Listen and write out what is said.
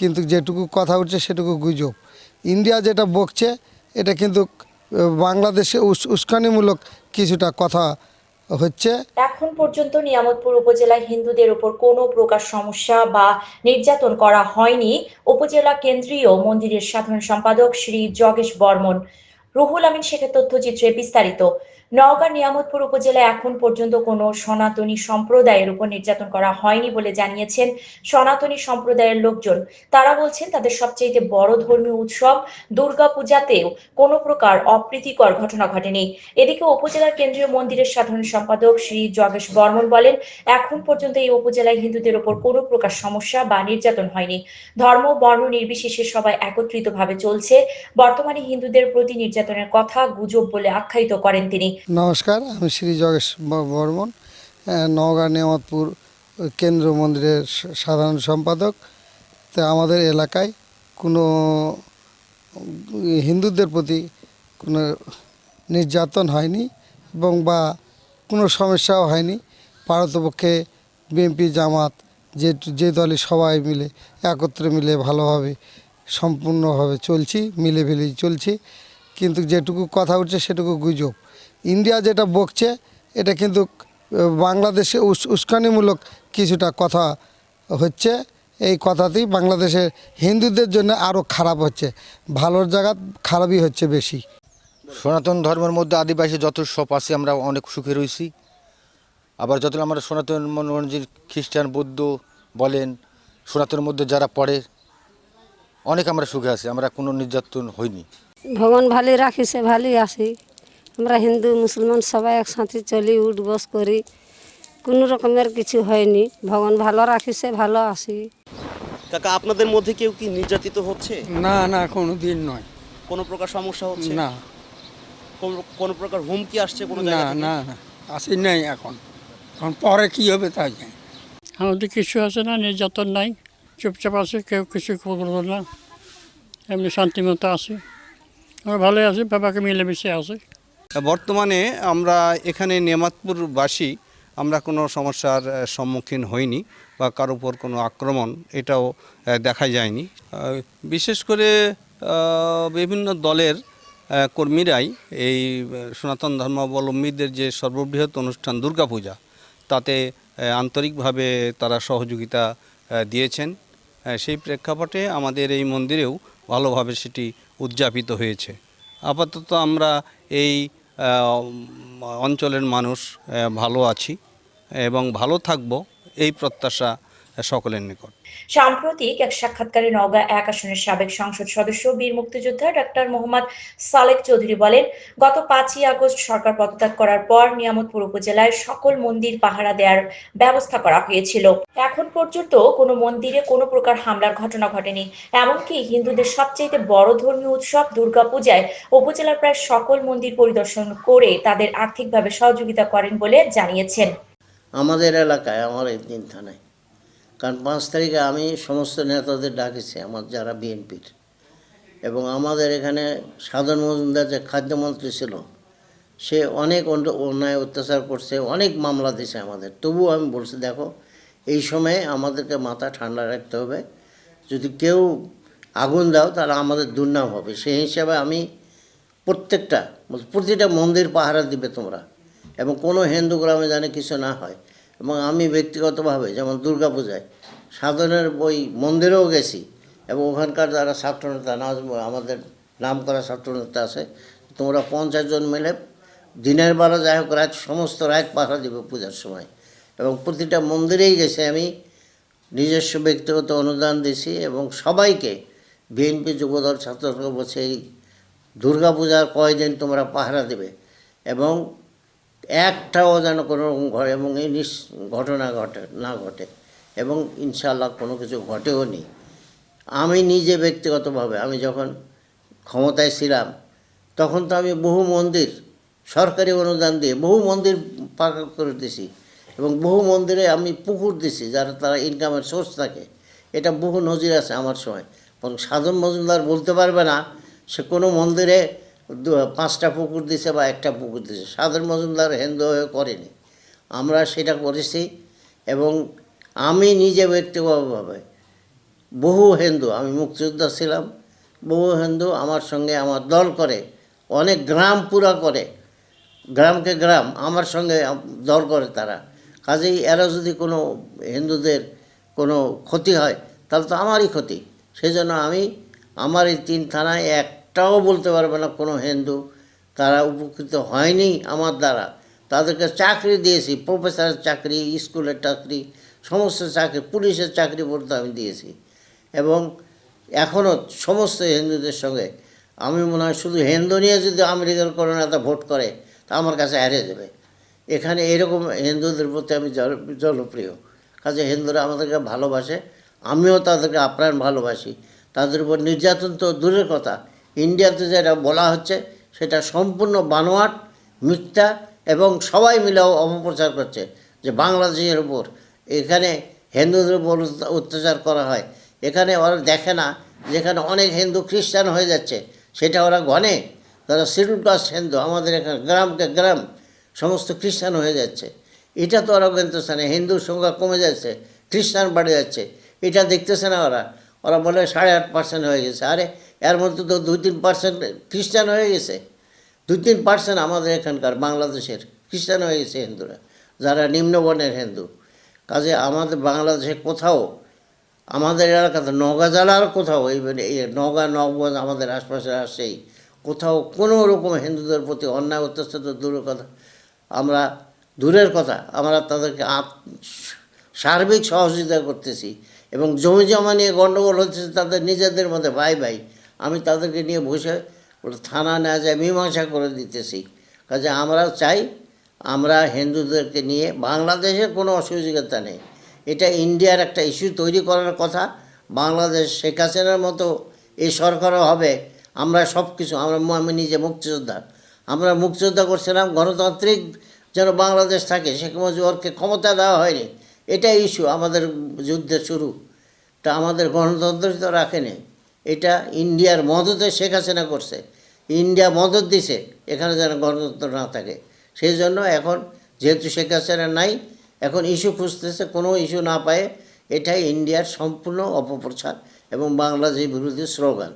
কিন্তু যেটুকু কথা উঠছে সেটুকু গুজব। ইন্ডিয়া যেটা বকছে, এটা কিন্তু বাংলাদেশে উস, উস্কানিমূলক কিছুটা কথা হচ্ছে। এখন পর্যন্ত নিয়ামতপুর উপজেলায় হিন্দুদের উপর কোনো প্রকার সমস্যা বা নির্যাতন করা হয়নি। উপজেলা কেন্দ্রীয় মন্দিরের সাধারণ সম্পাদক শ্রী জগেশ বর্মন। রুহুল আমিন শেখের তথ্যচিত্রে বিস্তারিত। নওগাঁ নিয়ামতপুর উপজেলায় এখন পর্যন্ত কোনো সনাতনী সম্প্রদায়ের উপর নির্যাতন করা হয়নি বলে জানিয়েছেন সনাতনী সম্প্রদায়ের লোকজন। তারা বলছেন, তাদের সবচেয়ে বড় ধর্মীয় উৎসব দুর্গাপূজাতেও কোনো প্রকার অপ্রীতিকর ঘটনা ঘটেনি। এদিকে উপজেলার কেন্দ্রীয় মন্দিরের সাধারণ সম্পাদক শ্রী জগেশ বর্মন বলেন, এখন পর্যন্ত এই উপজেলায় হিন্দুদের উপর কোনো প্রকার সমস্যা বা নির্যাতন হয়নি। ধর্ম, বর্ণ নির্বিশেষে সবাই একত্রিতভাবে চলছে। বর্তমানে হিন্দুদের প্রতি নির্যাতনের কথা গুজব বলে আখ্যায়িত করেন তিনি। নমস্কার, আমি শ্রী জগেশ বর্মন নওগাঁ নিয়ামতপুর কেন্দ্র মন্দিরের সাধারণ সম্পাদক। তা আমাদের এলাকায় কোনো হিন্দুদের প্রতি কোনো নির্যাতন হয়নি এবং বা কোনো সমস্যাও হয়নি। পারতপক্ষে বিএনপি, জামাত যে যে দলে সবাই মিলে একত্রে মিলে ভালোভাবে সম্পূর্ণভাবে চলছি মিলে মিলেই চলছি। কিন্তু যেটুকু কথা উঠছে সেটুকু গুজব। ইন্ডিয়া যেটা বকছে এটা কিন্তু বাংলাদেশে উস উস্কানিমূলক কিছুটা কথা হচ্ছে। এই কথাতেই বাংলাদেশের হিন্দুদের জন্য আরও খারাপ হচ্ছে। ভালোর জায়গা খারাপই হচ্ছে বেশি। সনাতন ধর্মের মধ্যে আদিবাসী যত সব আছে আমরা অনেক সুখে রয়েছি। আবার যত আমরা সনাতন মনোরঞ্জন খ্রিস্টান বৌদ্ধ বলেন সনাতনের মধ্যে যারা পড়ে অনেক আমরা সুখে আছি। আমরা কোনো নির্যাতন হইনি। ভগবান ভালোই রাখিছে ভালোই আছি। আমরা হিন্দু মুসলমান সবাই একসাথে চলি উঠ বস করি। কোনো রকমের কিছু হয়নি। ভগবান ভালো রাখিছে ভালো আসি কাকা আপনাদের মধ্যে কেউ কি নির্যাতিত হচ্ছে? না না কোনো দিন নয়। কোনো প্রকার সমস্যা হচ্ছে? না। কোনো- কোনো প্রকার হুমকি আসছে কোনো না না না। আসি নাই এখন। এখন পরে কি হবে তাই জানি। আমাদের কিছু আছে না নির্যাতন নাই। চুপচাপ আছে কেউ কিছু করল না। এমনি শান্তিমতো আছি। আমরা ভালোই আছি বাবাকে মিলেমিশে আছি। বর্তমানে আমরা এখানে নেমাতপুরবাসী আমরা কোনো সমস্যার সম্মুখীন হইনি বা কারোর উপর কোনো আক্রমণ এটাও দেখা যায়নি। বিশেষ করে বিভিন্ন দলের কর্মীরাই এই সনাতন ধর্মাবলম্বীদের যে সর্ববৃহৎ অনুষ্ঠান দুর্গাপূজা, তাতে আন্তরিকভাবে তারা সহযোগিতা দিয়েছেন। সেই প্রেক্ষাপটে আমাদের এই মন্দিরেও ভালোভাবে সেটি উদযাপিত হয়েছে। আপাতত আমরা এই অঞ্চলের মানুষ ভালো আছি এবং ভালো থাকব এই প্রত্যাশা সকলের নিকট। সাম্প্রতিক এক সাক্ষাৎকারে নওগাঁ এক আসনের সাবেক সংসদ সদস্য বীর মুক্তিযোদ্ধা ডাক্তার মোহাম্মদ সালেক চৌধুরী বলেন গত পাঁচই আগস্ট সরকার পদত্যাগ করার পর নিয়ামতপুর উপজেলায় সকল মন্দির পাহারা দেওয়ার ব্যবস্থা করা হয়েছিল। এখন পর্যন্ত কোনো মন্দিরে কোনো প্রকার হামলার ঘটনা ঘটেনি। এমনকি হিন্দুদের সবচেয়ে বড় ধর্মীয় উৎসব দুর্গাপূজায় উপজেলার প্রায় সকল মন্দির পরিদর্শন করে তাদের আর্থিকভাবে সহযোগিতা করেন বলে জানিয়েছেন। আমাদের এলাকায় আমার এই তিন থানায়। কারণ পাঁচ তারিখে আমি সমস্ত নেতাদের ডাকেছি, আমার যারা বিএনপির। এবং আমাদের এখানে সাধারণ মজুমদার যে খাদ্যমন্ত্রী ছিল, সে অনেক অন্য- অন্যায় অত্যাচার করছে, অনেক মামলা দিছে আমাদের। তবুও আমি বলছি, দেখো, এই সময়ে আমাদেরকে মাথা ঠান্ডা রাখতে হবে। যদি কেউ আগুন দাও, তাহলে আমাদের দুর্নাম হবে। সেই হিসাবে আমি প্রত্যেকটা, প্রতিটা মন্দির পাহারা দিবে তোমরা। এবং কোনো হিন্দু গ্রামে জানে কিছু না হয়। এবং আমি ব্যক্তিগতভাবে, যেমন দুর্গাপূজায়, সাধনের ওই মন্দিরেও গেছি এবং ওখানকার যারা ছাত্রনেতা, নাজ, আমাদের নাম করা ছাত্রনেতা আছে, তোমরা পঞ্চাশ জন মিলে দিনের বেলা যাই হোক, রাত, সমস্ত রাত পাহারা দেবে পূজার সময়। এবং প্রতিটা মন্দিরেই গেছে আমি, নিজস্ব ব্যক্তিগত অনুদান দিছি এবং সবাইকে বিএনপি যুবদল ছাত্রদল বলছে, এই দুর্গাপূজার কয়দিন তোমরা পাহারা দেবে? এবং একটাও যেন কোনো রকম ঘটে এবং এই নিস ঘটনা ঘটে, না ঘটে এবং ইনশাল্লাহ কোনো কিছু ঘটেও নি আমি নিজে ব্যক্তিগতভাবে আমি যখন ক্ষমতায় ছিলাম, তখন তো আমি বহু মন্দির, সরকারি অনুদান দিয়ে বহু মন্দির পাকা করে দিছি এবং বহু মন্দিরে আমি পুকুর দিছি যারা তারা ইনকামের সোর্স থাকে। এটা বহু নজির আছে আমার সময় এবং সাধন মজুমদার বলতে পারবে না, সে কোনো মন্দিরে পাঁচটা পুকুর দিছে বা একটা পুকুর দিছে। সাধন মজুমদার হিন্দু হয়ে করেনি। আমরা সেটা করেছি এবং আমি নিজে ব্যক্তিগতভাবে বহু হিন্দু, আমি মুক্তিযোদ্ধা ছিলাম, বহু হিন্দু আমার সঙ্গে আমার দল করে, অনেক গ্রাম পুরা করে, গ্রামকে গ্রাম, আমার সঙ্গে দল করে তারা। কাজেই এরা যদি কোনো হিন্দুদের কোনো ক্ষতি হয়, তাহলে তো আমারই ক্ষতি। সেজন্য আমি, আমার এই তিন থানায় একটাও বলতে পারবে না কোনো হিন্দু। তারা উপকৃত হয়নি আমার দ্বারা। তাদেরকে চাকরি দিয়েছি প্রফেসরের চাকরি স্কুলের চাকরি, সমস্ত চাকরি, পুলিশের চাকরি পর্যন্ত আমি দিয়েছি। এবং এখনও সমস্ত হিন্দুদের সঙ্গে আমি মনে হয় শুধু হিন্দু নিয়ে যদি আমেরিকার কোনো নেতা ভোট করে, তা আমার কাছে হারিয়ে যাবে। এখানে এরকম হিন্দুদের প্রতি আমি জন- জনপ্রিয়। কাজে হিন্দুরা আমাদেরকে ভালোবাসে, আমিও তাদেরকে আপ্রাণ ভালোবাসি। তাদের উপর নির্যাতন তো দূরের কথা ইন্ডিয়াতে যেটা বলা হচ্ছে, সেটা সম্পূর্ণ বানোয়াট, মিথ্যা এবং সবাই মিলে অপপ্রচার করছে যে বাংলাদেশের উপর। এখানে হিন্দুদের উপর অত্যাচার করা হয়। এখানে ওরা দেখে না যেখানে অনেক হিন্দু খ্রিস্টান হয়ে যাচ্ছে, সেটা ওরা গনে তারা শিডিউল কাস্ট হিন্দু, আমাদের এখানে গ্রামকে গ্রাম, সমস্ত খ্রিস্টান হয়ে যাচ্ছে। এটা তো ওরা জানতেছে না, হিন্দুর সংখ্যা কমে যাচ্ছে, খ্রিস্টান বাড়ে যাচ্ছে। এটা দেখতেছে না ওরা। ওরা বলে সাড়ে আট পার্সেন্ট হয়ে গেছে। আরে এর মধ্যে তো দুই তিন পার্সেন্ট খ্রিস্টান হয়ে গেছে। দুই তিন পার্সেন্ট আমাদের এখানকার, বাংলাদেশের খ্রিস্টান হয়ে গেছে হিন্দুরা, যারা নিম্নবর্ণের হিন্দু। কাজে আমাদের বাংলাদেশে কোথাও, আমাদের এলাকাতে নগা জেলার কোথাও এই নগা নবগঞ্জ আমাদের আশপাশে আসেই কোথাও কোনো রকম হিন্দুদের প্রতি অন্যায়, অত্যাচার তো দূরের কথা আমরা দূরের কথা, আমরা তাদেরকে সার্বিক সহযোগিতা করতেছি এবং জমি জমা নিয়ে গণ্ডগোল হচ্ছে তাদের নিজেদের মধ্যে ভাই ভাই আমি তাদেরকে নিয়ে বসে ওটা থানা নেওয়া যায় মীমাংসা করে দিতেছি। কাজে আমরা চাই, আমরা হিন্দুদেরকে নিয়ে, বাংলাদেশে কোনো অসহযোগিতা নেই। এটা ইন্ডিয়ার একটা ইস্যু তৈরি করার কথা। বাংলাদেশ শেখ হাসিনার মতো এই সরকারও হবে। আমরা সব কিছু আমরা আমি নিজে মুক্তিযোদ্ধা। আমরা মুক্তিযোদ্ধা করছিলাম, গণতান্ত্রিক যেন বাংলাদেশ থাকে, শেখ মুজিবরকে ক্ষমতা দেওয়া হয়নি। এটা ইস্যু আমাদের যুদ্ধের শুরু। তা আমাদের গণতন্ত্র তো রাখেনি। এটা ইন্ডিয়ার মদতে শেখ হাসিনা করছে। ইন্ডিয়া মদত দিছে, এখানে যেন গণতন্ত্র না থাকে। সেই জন্য এখন যেহেতু শেখ হাসিনা নাই, এখন ইস্যু খুঁজতেছে, কোনো ইস্যু না পায়ে এটাই ইন্ডিয়ার সম্পূর্ণ অপপ্রচার এবং বাংলাদেশ বিরোধী স্লোগান।